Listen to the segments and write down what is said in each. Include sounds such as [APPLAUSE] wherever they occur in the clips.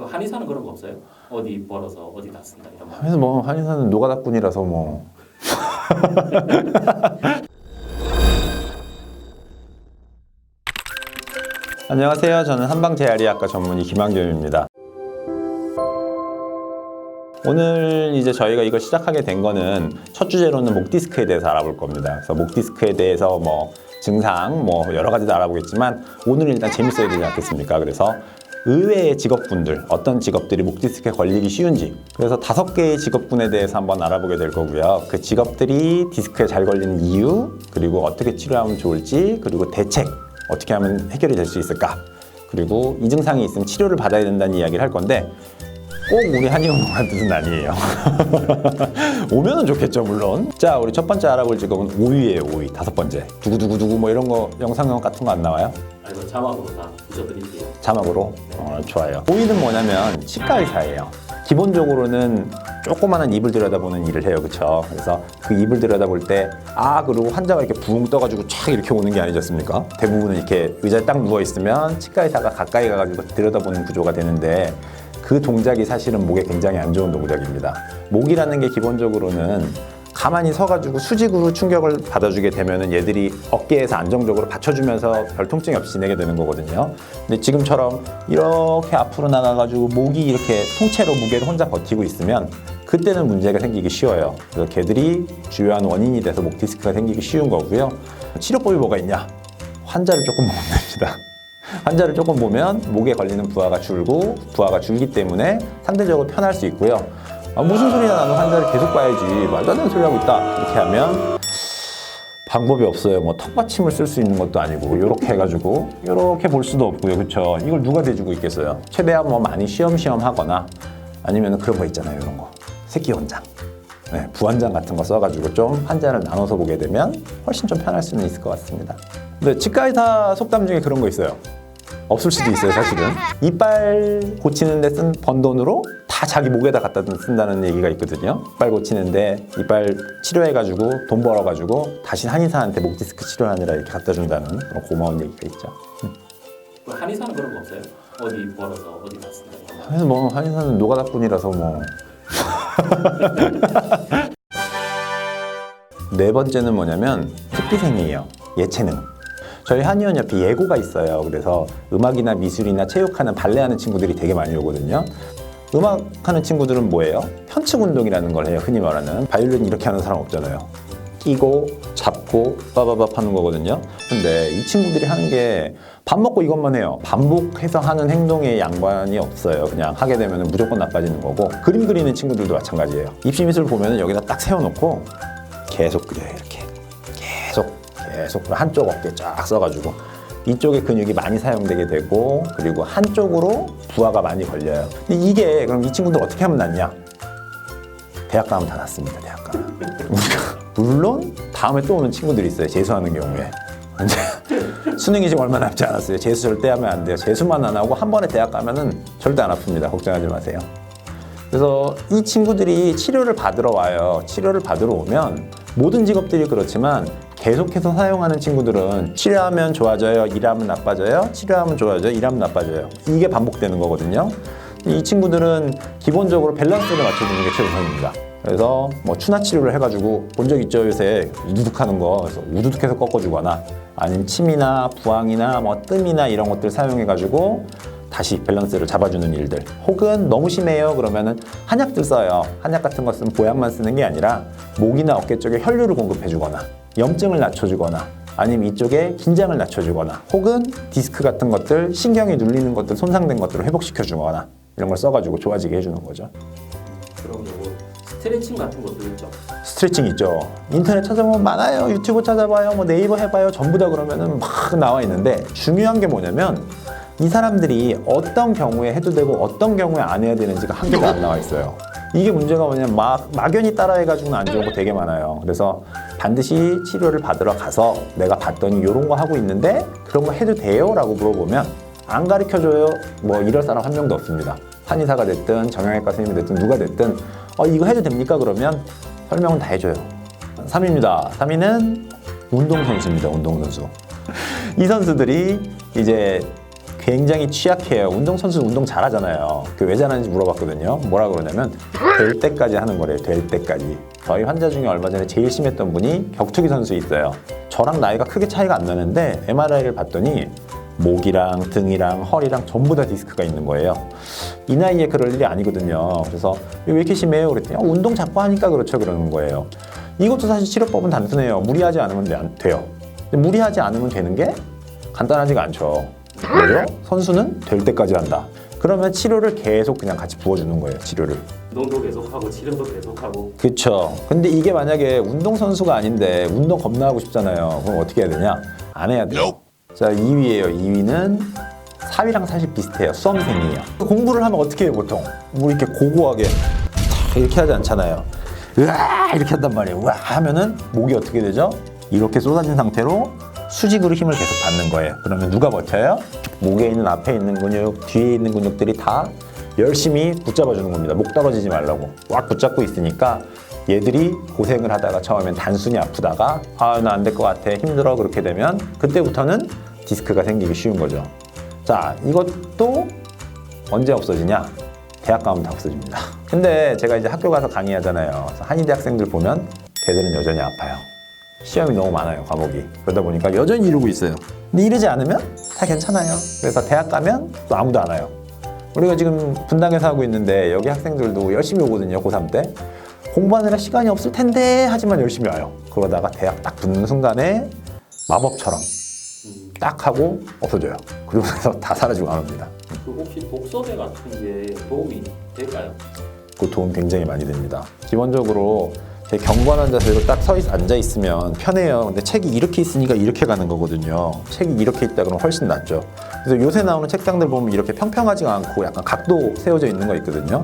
그 한의사는 그런 거 없어요? 어디 벌어서 어디 다 쓴다 이런 거. 그래서 뭐 한의사는 노가다꾼이라서 뭐 [LAUGHS] 안녕하세요. 저는 한방 재활의학과 전문의 김한겸입니다. 오늘 이제 저희가 이걸 시작하게 된 거는 첫 주제로는 목 디스크에 대해서 알아볼 겁니다. 그래서 목 디스크에 대해서 뭐 증상 뭐 여러 가지도 알아보겠지만 오늘은 일단 재밌어야 되지 않겠습니까? 그래서 의외의 직업군들 어떤 직업들이 목 디스크에 걸리기 쉬운지 그래서 다섯 개의 직업군에 대해서 한번 알아보게 될 거고요. 그 직업들이 디스크에 잘 걸리는 이유 그리고 어떻게 치료하면 좋을지 그리고 대책 어떻게 하면 해결이 될 수 있을까 그리고 이 증상이 있으면 치료를 받아야 된다는 이야기를 할 건데 꼭 우리 한의원만 뜻은 아니에요. [LAUGHS] 오면은 좋겠죠, 물론. 자, 우리 첫 번째 알아볼 직업은 오이예요, 오이. 다섯 번째. 두구두구두구 뭐 이런 거 영상 같은 거 안 나와요? 아니 그 자막으로 다 붙여드릴게요. 자막으로? 어, 좋아요. 오이는 뭐냐면 치과 의사예요. 기본적으로는 조그마한 입을 들여다보는 일을 해요, 그쵸? 그래서 그 입을 들여다볼 때, 아, 그리고 환자가 이렇게 붕 떠가지고 촥 이렇게 오는 게 아니지 않습니까? 대부분은 이렇게 의자에 딱 누워있으면 치과 의사가 가까이 가가지고 들여다보는 구조가 되는데, 그 동작이 사실은 목에 굉장히 안 좋은 동작입니다. 목이라는 게 기본적으로는 가만히 서가지고 수직으로 충격을 받아주게 되면은 얘들이 어깨에서 안정적으로 받쳐주면서 별 통증이 없이 지내게 되는 거거든요. 근데 지금처럼 이렇게 앞으로 나가가지고 목이 이렇게 통째로 무게를 혼자 버티고 있으면 그때는 문제가 생기기 쉬워요. 그래서 걔들이 주요한 원인이 돼서 목 디스크가 생기기 쉬운 거고요. 치료법이 뭐가 있냐? 환자를 조금 보면 됩니다. [LAUGHS] 환자를 조금 보면 목에 걸리는 부하가 줄고 부하가 줄기 때문에 상대적으로 편할 수 있고요. 아, 무슨 소리야 나는 환자를 계속 봐야지 말도 안 되는 소리 하고 있다 이렇게 하면 방법이 없어요. 뭐 턱받침을 쓸 수 있는 것도 아니고 이렇게 해가지고 이렇게 볼 수도 없고요, 그렇죠? 이걸 누가 대주고 있겠어요? 최대한 뭐 많이 쉬엄쉬엄 하거나 아니면 그런 거 있잖아요, 이런 거 새끼 원장, 네, 부원장 같은 거 써가지고 좀 환자를 나눠서 보게 되면 훨씬 좀 편할 수는 있을 것 같습니다. 근데 치과 의사 속담 중에 그런 거 있어요. 없을 수도 있어요, 사실은. 이빨 고치는 데 쓴 번 돈으로 다 자기 목에다 갖다 쓴다는 얘기가 있거든요. 이빨 고치는데 이빨 치료해가지고 돈 벌어가지고 다시 한의사한테 목 디스크 치료하느라 이렇게 갖다 준다는 그런 고마운 얘기가 있죠. 그 한의사는 그런 거 없어요? 어디 벌어서 어디 이런 거. 그래서 뭐 한의사는 노가다뿐이라서 뭐. [LAUGHS] 네 번째는 뭐냐면 특기생이에요. 예체능. 저희 한의원 옆에 예고가 있어요. 그래서 음악이나 미술이나 체육하는 발레하는 친구들이 되게 많이 오거든요. 음악 하는 친구들은 뭐예요? 편측 운동이라는 걸 해요. 흔히 말하는 바이올린 이렇게 하는 사람 없잖아요. 끼고 잡고 빠바밥 하는 거거든요. 근데 이 친구들이 하는 게 밥 먹고 이것만 해요. 반복해서 하는 행동에 양관이 없어요. 그냥 하게 되면 무조건 나빠지는 거고 그림 그리는 친구들도 마찬가지예요. 입시 미술 보면 여기다 딱 세워놓고 계속 그려요. 이렇게 계속 한쪽 어깨 쫙 써가지고 이쪽에 근육이 많이 사용되게 되고 그리고 한쪽으로 부하가 많이 걸려요. 이게 그럼 이 친구들 어떻게 하면 낫냐? 대학 가면 다 낫습니다. 대학 가면. [LAUGHS] 물론 다음에 또 오는 친구들이 있어요. 재수하는 경우에. [LAUGHS] 수능이 지금 얼마 남지 않았어요. 재수 절대 하면 안 돼요. 재수만 안 하고 한 번에 대학 가면은 절대 안 아픕니다. 걱정하지 마세요. 그래서 이 친구들이 치료를 받으러 와요. 치료를 받으러 오면 모든 직업들이 그렇지만 계속해서 사용하는 친구들은 치료하면 좋아져요, 일하면 나빠져요, 치료하면 좋아져요, 일하면 나빠져요. 이게 반복되는 거거든요. 이 친구들은 기본적으로 밸런스를 맞춰주는 게 최우선입니다. 그래서 뭐 추나 치료를 해가지고 본 적 있죠 요새 우두둑하는 거 그래서 우두둑해서 꺾어주거나 아니면 침이나 부항이나 뭐 뜸이나 이런 것들 사용해가지고 다시 밸런스를 잡아주는 일들 혹은 너무 심해요 그러면은 한약들 써요 한약 같은 거 쓰면 보약만 쓰는 게 아니라 목이나 어깨 쪽에 혈류를 공급해주거나 염증을 낮춰주거나 아니면 이쪽에 긴장을 낮춰주거나 혹은 디스크 같은 것들 신경이 눌리는 것들 손상된 것들을 회복시켜 주거나 이런 걸 써가지고 좋아지게 해주는 거죠 그런 거고 스트레칭 같은 것도 있죠. 스트레칭 있죠. 인터넷 찾아보면 많아요. 유튜브 찾아봐요. 뭐 네이버 해봐요. 전부 다 그러면은 막 나와 있는데 중요한 게 뭐냐면 이 사람들이 어떤 경우에 해도 되고 어떤 경우에 안 해야 되는지가 한 개가 안 나와 있어요. 이게 문제가 뭐냐면 막 막연히 따라해가지고는 안 좋은 거 되게 많아요. 그래서 반드시 치료를 받으러 가서 내가 봤더니 이런 거 하고 있는데 그런 거 해도 돼요? 라고 물어보면 안 가르쳐줘요. 뭐 이럴 사람 한 명도 없습니다. 한의사가 됐든 정형외과 선생님이 됐든 누가 됐든 어, 이거 해도 됩니까? 그러면 설명은 다 해줘요. 3위입니다. 3위는 운동선수입니다. 운동선수. 이 선수들이 이제 굉장히 취약해요. 운동선수 운동 잘하잖아요. 그 왜 잘하는지 물어봤거든요. 뭐라 그러냐면 될 때까지 하는 거래요. 될 때까지. 저희 환자 중에 얼마 전에 제일 심했던 분이 격투기 선수 있어요. 저랑 나이가 크게 차이가 안 나는데 MRI를 봤더니 목이랑 등이랑 허리랑 전부 다 디스크가 있는 거예요. 이 나이에 그럴 일이 아니거든요. 그래서 왜 이렇게 심해요? 그랬더니 어, 운동 자꾸 하니까 그렇죠. 그러는 거예요. 이것도 사실 치료법은 단순해요. 무리하지 않으면 돼요. 무리하지 않으면 되는 게 간단하지가 않죠. 왜요? 선수는 될 때까지 한다. 그러면 치료를 계속 그냥 같이 부어주는 거예요. 치료를. 운동도 계속하고 치료도 계속하고 그렇죠. 근데 이게 만약에 운동 선수가 아닌데 운동 겁나 하고 싶잖아요. 그럼 어떻게 해야 되냐? 안 해야 돼요. 자, 2위예요. 2위는 4위랑 사실 비슷해요. 수험생이에요. 공부를 하면 어떻게 해요, 보통? 뭐 이렇게 고고하게 탁 이렇게 하지 않잖아요. 으아 이렇게 한단 말이에요. 으아 하면은 목이 어떻게 되죠? 이렇게 쏟아진 상태로 수직으로 힘을 계속 받는 거예요. 그러면 누가 버텨요? 목에 있는 앞에 있는 근육, 뒤에 있는 근육들이 다 열심히 붙잡아 주는 겁니다. 목 떨어지지 말라고. 꽉 붙잡고 있으니까 얘들이 고생을 하다가 처음엔 단순히 아프다가 아 나 안 될 것 같아 힘들어 그렇게 되면 그때부터는 디스크가 생기기 쉬운 거죠. 자 이것도 언제 없어지냐? 대학 가면 다 없어집니다. 근데 제가 이제 학교 가서 강의하잖아요. 한의대 학생들 보면 걔들은 여전히 아파요. 시험이 너무 많아요, 과목이. 그러다 보니까 여전히 이러고 있어요. 근데 이러지 않으면 다 괜찮아요. 그래서 대학 가면 또 아무도 안 와요. 우리가 지금 분당에서 하고 있는데 여기 학생들도 열심히 오거든요, 고3 때. 공부하느라 시간이 없을 텐데 하지만 열심히 와요. 그러다가 대학 딱 붙는 순간에 마법처럼 딱 하고 없어져요. 그리고 나서 다 사라지고 안 옵니다. 그 혹시 독서대 같은 게 도움이 될까요? 그 도움 굉장히 많이 됩니다. 기본적으로 제 경관한 자세로 딱 서 앉아 있으면 편해요. 근데 책이 이렇게 있으니까 이렇게 가는 거거든요. 책이 이렇게 있다 그러면 훨씬 낫죠. 그래서 요새 나오는 책장들 보면 이렇게 평평하지가 않고 약간 각도 세워져 있는 거 있거든요.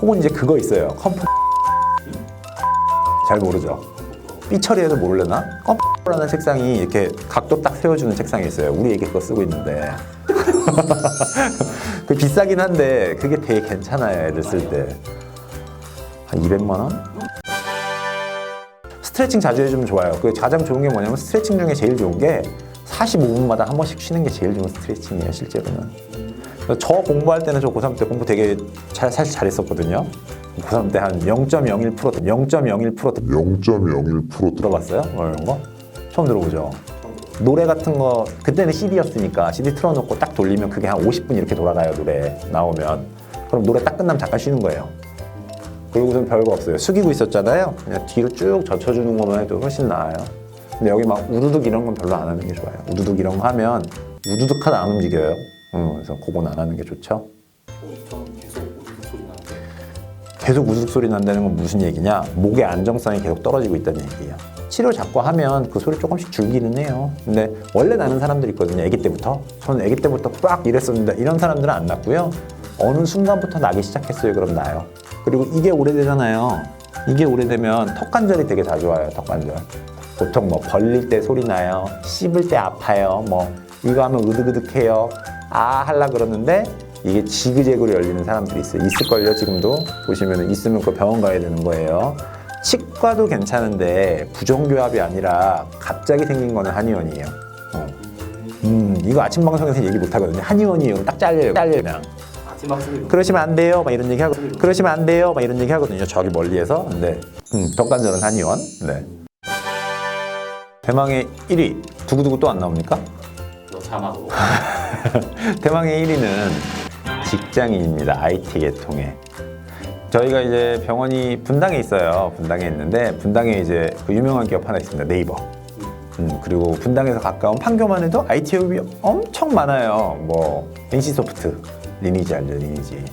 혹은 이제 그거 있어요. 컴포 잘 모르죠. 삐 처리해도 모르려나? 컴포라는 책상이 이렇게 각도 딱 세워주는 책상이 있어요. 우리 애기 그거 쓰고 있는데. [LAUGHS] 그 비싸긴 한데 그게 되게 괜찮아요. 애들 쓸 때. 한 200만 원? 스트레칭 자주 해주면 좋아요. 그 가장 좋은 게 뭐냐면 스트레칭 중에 제일 좋은 게 45분마다 한 번씩 쉬는 게 제일 좋은 스트레칭이에요, 실제로는. 저 공부할 때는 저 고3 때 공부 되게 잘, 사실 잘했었거든요. 고3 때 한 0.01% 0.01% 0.01% 들어봤어요? 뭐 이런 거? 처음 들어보죠. 노래 같은 거 그때는 CD였으니까 CD 틀어놓고 딱 돌리면 그게 한 50분 이렇게 돌아가요 노래 나오면 그럼 노래 딱 끝나면 잠깐 쉬는 거예요. 그리고선 별거 없어요. 숙이고 있었잖아요. 그냥 뒤로 쭉 젖혀주는 것만 해도 훨씬 나아요. 근데 여기 막 우두둑 이런 건 별로 안 하는 게 좋아요. 우두둑 이런 거 하면 우두둑하다 안 움직여요. 음, 그래서 그건 안 하는 게 좋죠. 계속 우둑 소리 난다는 건 무슨 얘기냐? 목의 안정성이 계속 떨어지고 있다는 얘기예요. 치료 자꾸 하면 그 소리 조금씩 줄기는 해요. 근데 원래 나는 사람들 있거든요. 아기 때부터. 저는 아기 때부터 빡 이랬었는데 이런 사람들은 안 났고요. 어느 순간부터 나기 시작했어요. 그럼 나요. 그리고 이게 오래되잖아요. 이게 오래되면 턱 관절이 되게 자주 와요. 턱 관절. 보통 뭐 벌릴 때 소리 나요. 씹을 때 아파요. 뭐 이거 하면 으득으득해요. 아 할라 그러는데 이게 지그재그로 열리는 사람들이 있어요. 있을걸요 지금도 보시면 있으면 그 병원 가야 되는 거예요. 치과도 괜찮은데 부정교합이 아니라 갑자기 생긴 거는 한의원이에요. 어. 음 이거 아침 방송에서 얘기 못 하거든요. 한의원이에요. 딱 잘려요. 잘려요 그냥. 그러시면 안 돼요. 막 이런 얘기 하고 그러시면 안 돼요. 막 이런 얘기 하거든요. 저기 멀리에서. 근데 음, 덕관절은 한의원. 네. 대망의 1위 두구두구 또 안 나옵니까? 너 자막으로 [LAUGHS] 대망의 1위는 직장인입니다. IT 계통에. 저희가 이제 병원이 분당에 있어요. 분당에 있는데 분당에 이제 그 유명한 기업 하나 있습니다. 네이버. 음, 그리고 분당에서 가까운 판교만 해도 IT 기업이 엄청 많아요. 뭐 NC소프트, 리니지 알죠, 리니지.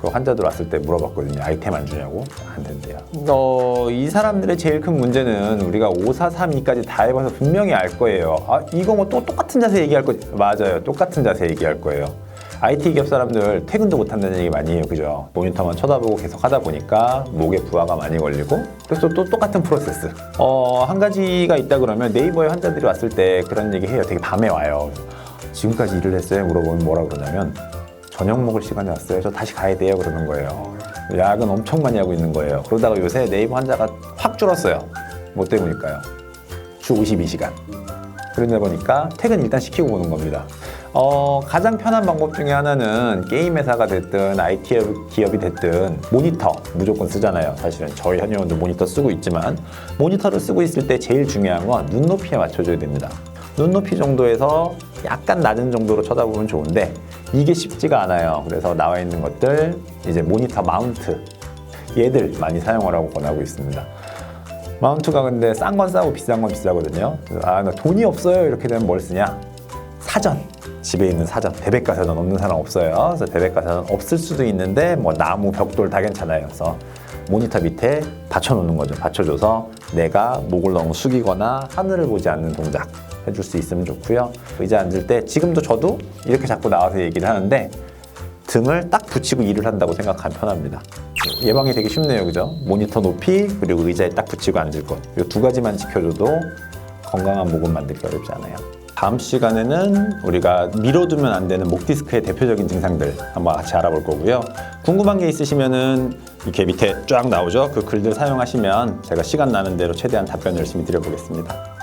그 환자들 왔을 때 물어봤거든요. 아이템 안 주냐고 안 된대요. 어, 이 사람들의 제일 큰 문제는 우리가 5432까지 다 해봐서 분명히 알 거예요. 아 이거 뭐 또 똑같은 자세 얘기할 거 맞아요. 똑같은 자세 얘기할 거예요. IT 기업 사람들 퇴근도 못 한다는 얘기 많이 해요. 그죠? 모니터만 쳐다보고 계속 하다 보니까 목에 부하가 많이 걸리고 그래서 또 똑같은 프로세스. 어, 한 가지가 있다 그러면 네이버에 환자들이 왔을 때 그런 얘기 해요. 되게 밤에 와요. 지금까지 일을 했어요? 물어보면 뭐라 그러냐면 저녁 먹을 시간이 왔어요. 저 다시 가야 돼요. 그러는 거예요. 야근 엄청 많이 하고 있는 거예요. 그러다가 요새 네이버 환자가 확 줄었어요. 뭐 때문일까요? 주 52시간. 그러다 보니까 퇴근 일단 시키고 오는 겁니다. 어, 가장 편한 방법 중에 하나는 게임 회사가 됐든 IT 기업이 됐든 모니터 무조건 쓰잖아요. 사실은 저희 현역원도 모니터 쓰고 있지만 모니터를 쓰고 있을 때 제일 중요한 건 눈높이에 맞춰줘야 됩니다. 눈높이 정도에서 약간 낮은 정도로 쳐다보면 좋은데 이게 쉽지가 않아요. 그래서 나와 있는 것들 이제 모니터 마운트 얘들 많이 사용하라고 권하고 있습니다. 마운트가 근데 싼 건 싸고 비싼 건 비싸거든요. 아, 나 돈이 없어요. 이렇게 되면 뭘 쓰냐? 사전. 집에 있는 사전. 대백과 사전 없는 사람 없어요. 그래서 대백과 사전 없을 수도 있는데 뭐 나무, 벽돌 다 괜찮아요. 그래서 모니터 밑에 받쳐놓는 거죠. 받쳐줘서 내가 목을 너무 숙이거나 하늘을 보지 않는 동작 해줄 수 있으면 좋고요. 의자 앉을 때 지금도 저도 이렇게 자꾸 나와서 얘기를 하는데 등을 딱 붙이고 일을 한다고 생각하면 편합니다. 예방이 되게 쉽네요, 그죠? 모니터 높이 그리고 의자에 딱 붙이고 앉을 것. 이 두 가지만 지켜줘도 건강한 목은 만들기 어렵지 않아요. 다음 시간에는 우리가 미뤄두면 안 되는 목 디스크의 대표적인 증상들 한번 같이 알아볼 거고요. 궁금한 게 있으시면은 이렇게 밑에 쫙 나오죠? 그 글들 사용하시면 제가 시간 나는 대로 최대한 답변 열심히 드려보겠습니다.